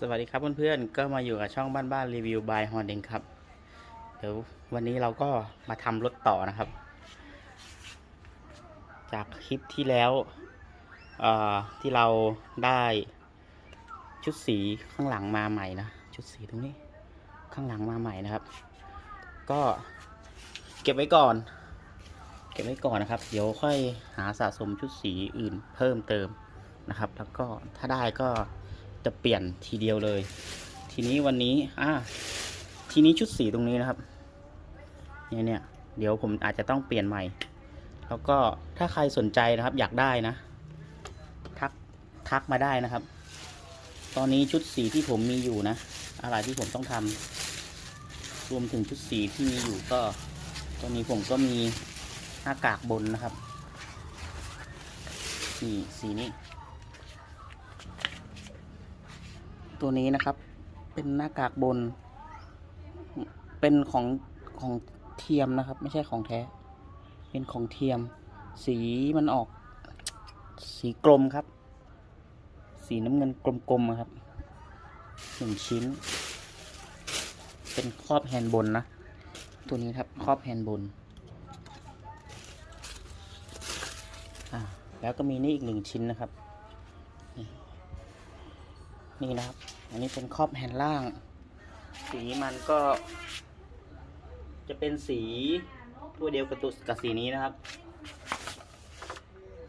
สวัสดีครับเพื่อนๆ ก็มาอยู่กับช่องบ้านบ้านรีวิวบายฮอนเองครับ เดี๋ยววันนี้เราก็มาทำรถต่อนะครับ จากคลิปที่แล้วที่เราได้ชุดสีข้างหลังมาใหม่นะ ชุดสีตรงนี้ข้างหลังมาใหม่นะครับ ก็เก็บไว้ก่อน เก็บไว้ก่อนนะครับ เดี๋ยวค่อยหาสะสมชุดสีอื่นเพิ่มเติมนะครับ แล้วก็ถ้าได้ก็ จะเปลี่ยนทีเดียวเลย ทีนี้วันนี้อ่าทีนี้ชุดสีตรงนี้นะครับ เนี่ยเนี่ยเดี๋ยวผมอาจจะต้องเปลี่ยนใหม่ แล้วก็ถ้าใครสนใจนะครับ อยากได้นะ ทักทักมาได้นะครับ ตอนนี้ชุดสีที่ผมมีอยู่นะ อะไรที่ผมต้องทำรวมถึงชุดสีที่มีอยู่ก็ตอนนี้ผมก็มีหน้ากากบนนะครับนี่สีนี้ ตัวนี้นะครับ เป็นหน้ากากบน เป็นของของเทียมนะครับ ไม่ใช่ของแท้ เป็นของเทียม สีมันออก สีกลมครับ สีน้ำเงินกลมๆครับหนึ่งชิ้น เป็นครอบแฮนด์บนนะ ตัวนี้ครับครอบแฮนด์บนอ่าแล้วก็มีนี่อีกหนึ่งชิ้นนะครับ นี่นะครับ อันนี้เป็นครอบแฮนล่าง สีมันก็ จะเป็นสีตัวเดียวกับตัวกับสีนี้นะครับ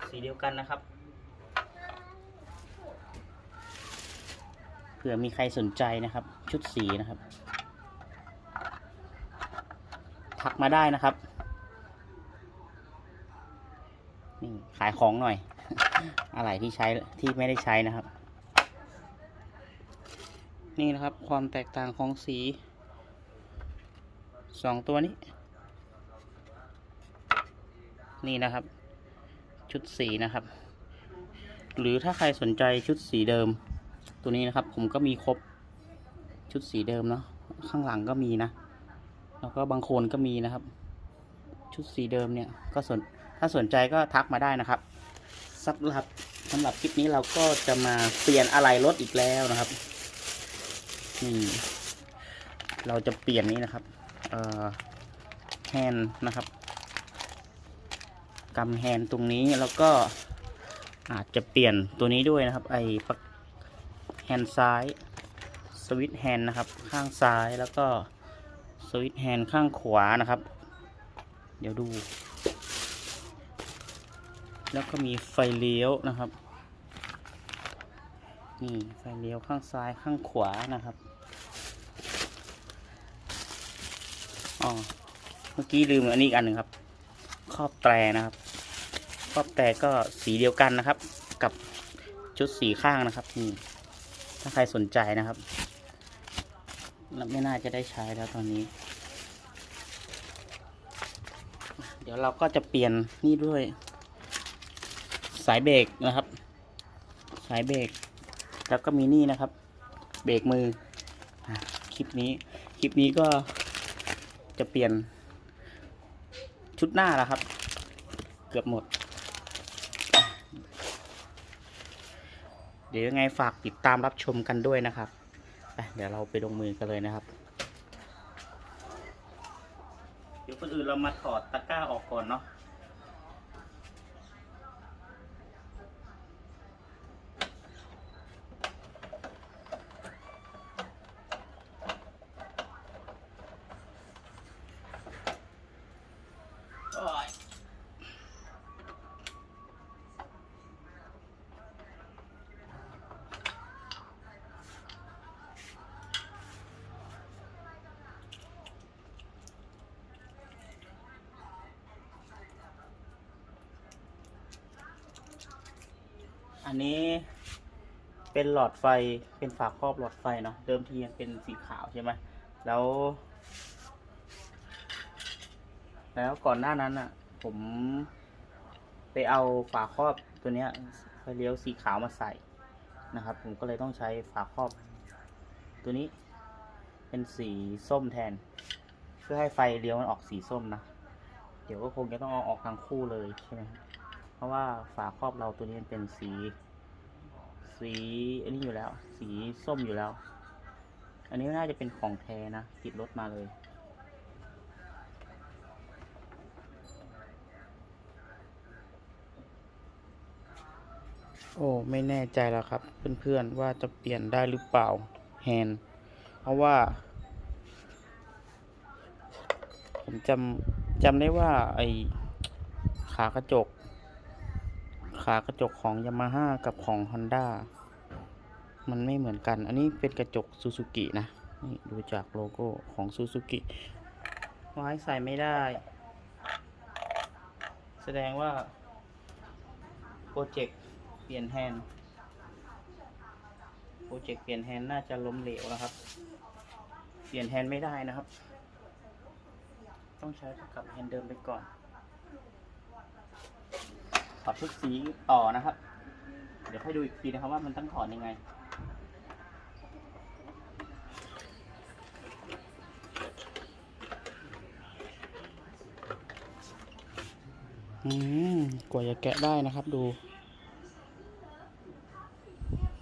สีเดียวกันนะครับ เผื่อมีใครสนใจนะครับ ชุดสีนะครับ ทักมาได้นะครับ นี่ขายของหน่อย อะไรที่ใช้ที่ไม่ได้ใช้นะครับ นี่นะครับความแตกต่างของสีสองตัวนี้ นี่นะครับ ชุดสีนะครับ หรือถ้าใครสนใจชุดสีเดิม ตัวนี้นะครับ ผมก็มีครบชุดสีเดิมเนาะข้างหลังก็มีนะ แล้วก็บางโคนก็มีนะครับ ชุดสีเดิมเนี่ยก็สนถ้าสนใจก็ทักมาได้นะครับสำหรับสำหรับคลิปนี้เราก็จะมาเปลี่ยนอะไรรถอีกแล้วนะครับ นี่เราจะเปลี่ยนนี้นะครับแฮนนะครับกำแฮนตรงนี้แล้วก็อาจจะเปลี่ยนตัวนี้ด้วยนะครับ ไอแฮนซ้ายสวิตช์แฮนนะครับ ข้างซ้ายแล้วก็สวิตช์แฮนข้างขวานะครับ เดี๋ยวดู แล้วก็มีไฟเลี้ยวนะครับ นี่ไฟเลี้ยวข้างซ้ายข้างขวานะครับอ๋อเมื่อกี้ลืมอันนี้อีกอันหนึ่งครับ ครอบแตรนะครับ ครอบแตรก็สีเดียวกันนะครับ กับชุดสีข้างนะครับนี่ถ้าใครสนใจนะครับแล้วไม่น่าจะได้ใช้แล้วตอนนี้ เดี๋ยวเราก็จะเปลี่ยนนี่ด้วย สายเบรกนะครับ สายเบรก แล้วก็มีนี่นะครับ เบรกมือคลิปนี้คลิปนี้ก็จะเปลี่ยนชุดหน้าแล้วครับ เกือบหมด เดี๋ยวยังไงฝากติดตามรับชมกันด้วยนะครับไปเดี๋ยวเราไปลงมือกันเลยนะครับ เดี๋ยวคนอื่นเรามาถอดตะกร้าออกก่อนเนาะ โอ้ย อันนี้เป็นหลอดไฟเป็นฝาครอบหลอดไฟเนาะเดิมทีเป็นสีขาวใช่ไหมแล้ว แล้วก่อนหน้านั้นอะ ผมไปเอาฝาครอบตัวเนี้ยไฟเลี้ยวสีขาวมาใส่นะครับ ผมก็เลยต้องใช้ฝาครอบ ตัวนี้เป็นสีส้มแทน เพื่อให้ไฟเลี้ยวมันออกสีส้มนะ เดี๋ยวก็คงจะต้องเอาออกทั้งคู่เลยใช่ไหมครับ เพราะว่าฝาครอบเราตัวนี้เป็นสี สีอันนี้อยู่แล้ว สีส้มอยู่แล้ว อันนี้น่าจะเป็นของแท้นะ ติดรถมาเลย โอ้ ไม่แน่ใจแล้วครับ เพื่อนๆว่าจะเปลี่ยนได้หรือเปล่าแฮนเพราะว่า ผมจำจำได้ว่าไอขากระจก ขากระจกของยามาฮ่ากับของ Honda มันไม่เหมือนกัน อันนี้เป็นกระจกซูซูกินะ นี่ดูจากโลโก้ของซูซูกิไว้ใส่ไม่ได้ แสดงว่า โปรเจกต์เปลี่ยนแฮนด์ โปรเจกต์เปลี่ยนแฮนด์น่าจะล้มเหลวแล้วครับ เปลี่ยนแฮนด์ไม่ได้นะครับ ต้องใช้กับแฮนด์เดิมไปก่อน ถอดชุดสีต่อนะครับ เดี๋ยวให้ดูอีกทีนะครับว่ามันต้องถอดยังไง อืม กว่าจะแกะได้นะครับดู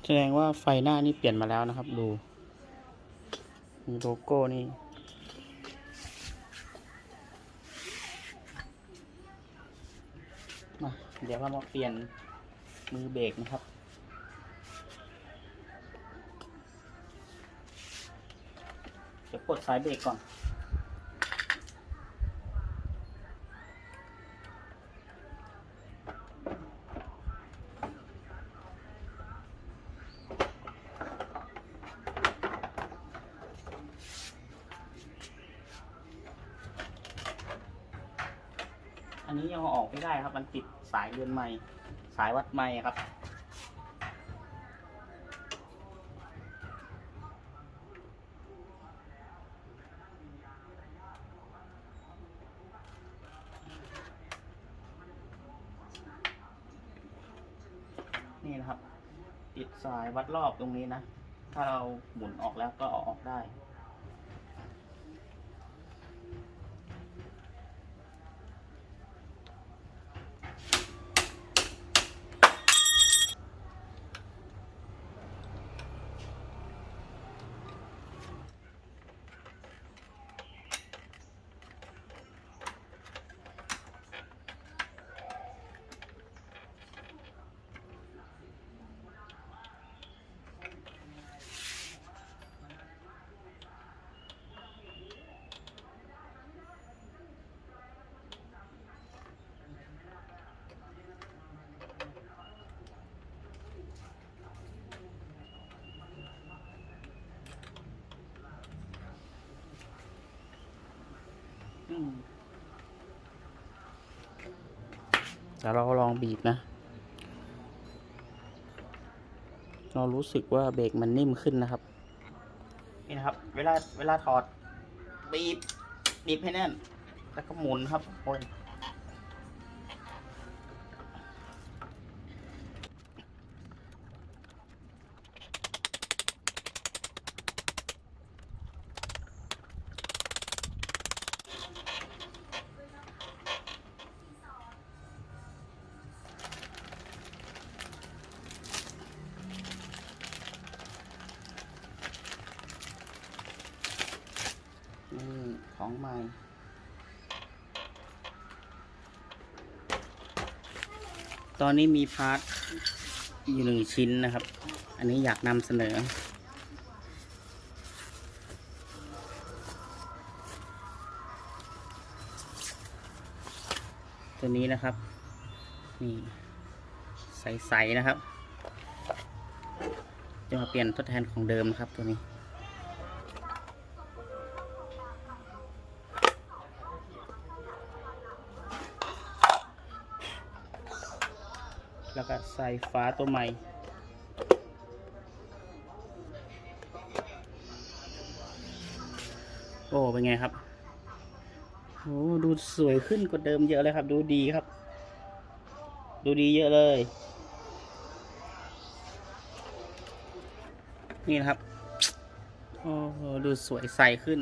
แสดงว่าไฟหน้านี่เปลี่ยนมาแล้วนะครับ ดู มีโลโก้นี่ มาเดี๋ยวเรามาเปลี่ยนมือเบรกนะครับ เดี๋ยวปลดสายเบรกก่อน นนี้ยังออกไม่ได้ครับ มันติดสายเรือนไม้สายวัดไม้ครับ นี่นะครับ ติดสายวัดรอบตรงนี้นะ ถ้าเราหมุนออกแล้วก็ออกได้ เดี๋ยวเราลองบีบนะ เรารู้สึกว่าเบรกมันนิ่มขึ้นนะครับ นี่นะครับ เวลาเวลาถอดบีบบีบให้แน่น แล้วก็หมุนครับโอ้ย ตอนนี้มีพาร์ทอยู่หนึ่งชิ้นนะครับ อันนี้อยากนำเสนอ ตัวนี้นะครับ นี่ใสๆนะครับ จะมาเปลี่ยนทดแทนของเดิมนะครับตัวนี้ แล้วก็ใส่ฝาตัวใหม่โอ้เป็นไงครับโอ้ดูสวยขึ้นกว่าเดิมเยอะเลยครับ ดูดีครับ ดูดีเยอะเลย นี่นะครับโอ้ดูสวยใสขึ้น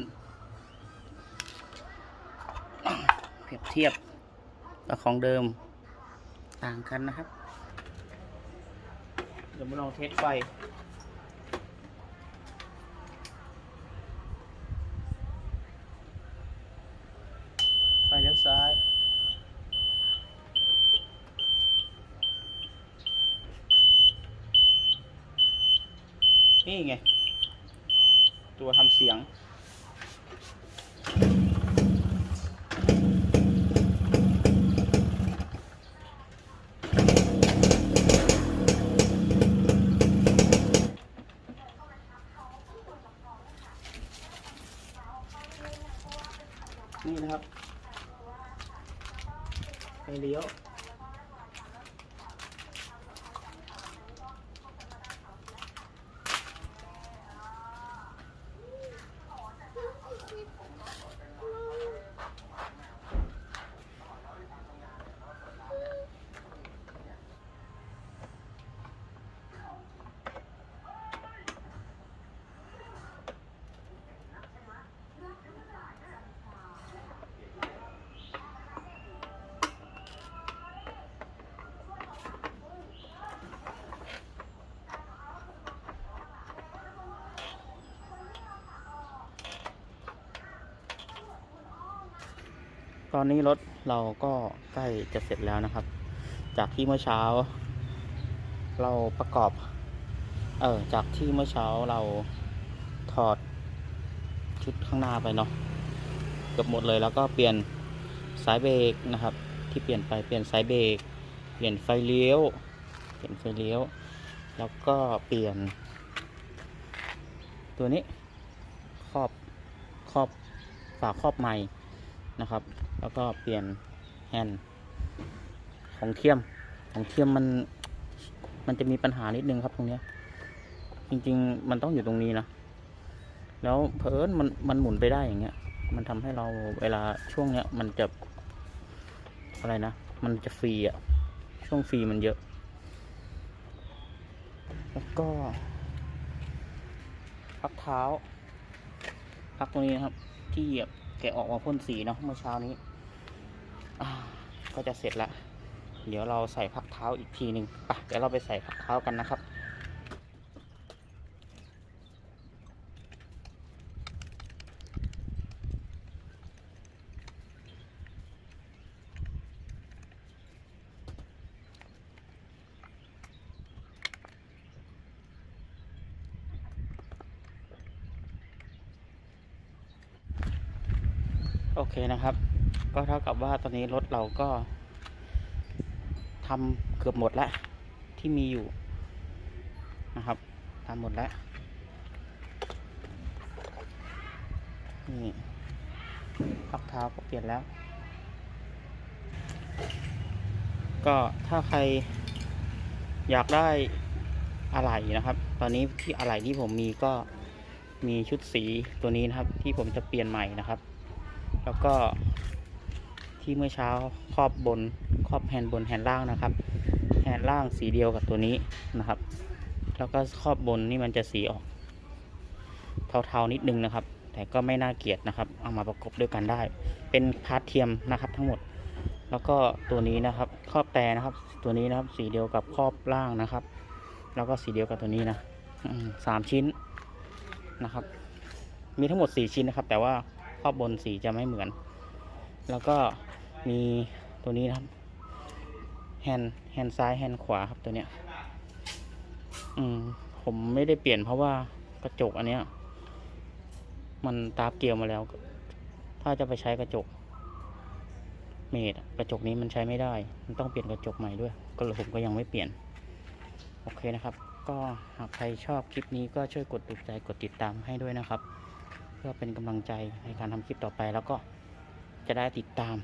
เปรียบเทียบกับของเดิมต่างกันนะครับ ดดี๋ยวมาลองเทสไฟไฟเลี้ยวซ้าย นี่ไง ตัวทำเสียง ตอนนี้รถเราก็ใกล้จะเสร็จแล้วนะครับ จากที่เมื่อเช้า เราประกอบ เออจากที่เมื่อเช้าเราถอดชุดข้างหน้าไปเนาะเกือบหมดเลยแล้วก็เปลี่ยนสายเบรกนะครับ ที่เปลี่ยนไปเปลี่ยนสายเบรกเปลี่ยนไฟเลี้ยว เปลี่ยนไฟเลี้ยว แล้วก็เปลี่ยน ตัวนี้ครอบครอบฝาครอบใหม่ นะครับ แล้วก็เปลี่ยนแฮนด์ของเทียมของเทียมมัน มันจะมีปัญหานิดนึงครับตรงเนี้ย จริง ๆ มันต้องอยู่ตรงนี้นะแล้วเพอิญมันมันหมุนไปได้อย่างเงี้ย มันทำให้เราเวลาช่วงเนี้ย มันจะอะไรนะ มันจะฟรีอะช่วงฟรีมันเยอะ แล้วก็พักเท้า พักตรงนี้นะครับ ที่เหยียบ แกะออกมาพ่นสีเนาะเมื่อเช้านี้ก็จะเสร็จละเดี๋ยวเราใส่พักเท้าอีกทีหนึ่งไปเดี๋ยวเราไปใส่พักเท้ากันนะครับ โอเคนะครับ ก็เท่ากับว่าตอนนี้รถเราก็ทำเกือบหมดแล้ว ที่มีอยู่นะครับทำหมดแล้ว นี่พักเท้าก็เปลี่ยนแล้ว ก็ถ้าใครอยากได้อะไหล่นะครับ ตอนนี้ที่อะไหล่ที่ผมมีก็มีชุดสีตัวนี้นะครับ ที่ผมจะเปลี่ยนใหม่นะครับ แล้วก็ที่เมื่อเช้าครอบบนครอบแฮนด์บนแฮนด์ล่างนะครับแฮนด์ล่างสีเดียวกับตัวนี้นะครับ แล้วก็ครอบบนนี่มันจะสีออก เทาๆนิดนึงนะครับ แต่ก็ไม่น่าเกลียดนะครับ เอามาประกบด้วยกันได้ เป็นพาร์ทเทียมนะครับทั้งหมด แล้วก็ตัวนี้นะครับครอบแต่นะครับ ตัวนี้นะครับสีเดียวกับครอบล่างนะครับ แล้วก็สีเดียวกับตัวนี้นะสามชิ้นนะครับ มีทั้งหมดสี่ชิ้นนะครับ แต่ว่า รอบบนสีจะไม่เหมือน แล้วก็มีตัวนี้นะครับแฮนด์แฮนด์ซ้ายแฮนด์ขวาครับตัวเนี้ย อืม ผมไม่ได้เปลี่ยนเพราะว่ากระจกอันเนี้ย มันตาเกี่ยวมาแล้ว ถ้าจะไปใช้กระจก เมดกระจกนี้มันใช้ไม่ได้ มันต้องเปลี่ยนกระจกใหม่ด้วย ก็เลยผมก็ยังไม่เปลี่ยน โอเคนะครับ ก็หากใครชอบคลิปนี้ก็ช่วยกดถูกใจกดติดตามให้ด้วยนะครับ พื่อเป็นกำลังใจในการทำคลิปต่อไป แล้วก็จะได้ติดตาม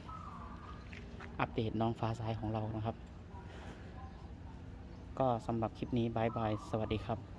อัปเดตน้องฟ้าสายของเรานะครับ ก็สำหรับคลิปนี้บายบาย สวัสดีครับ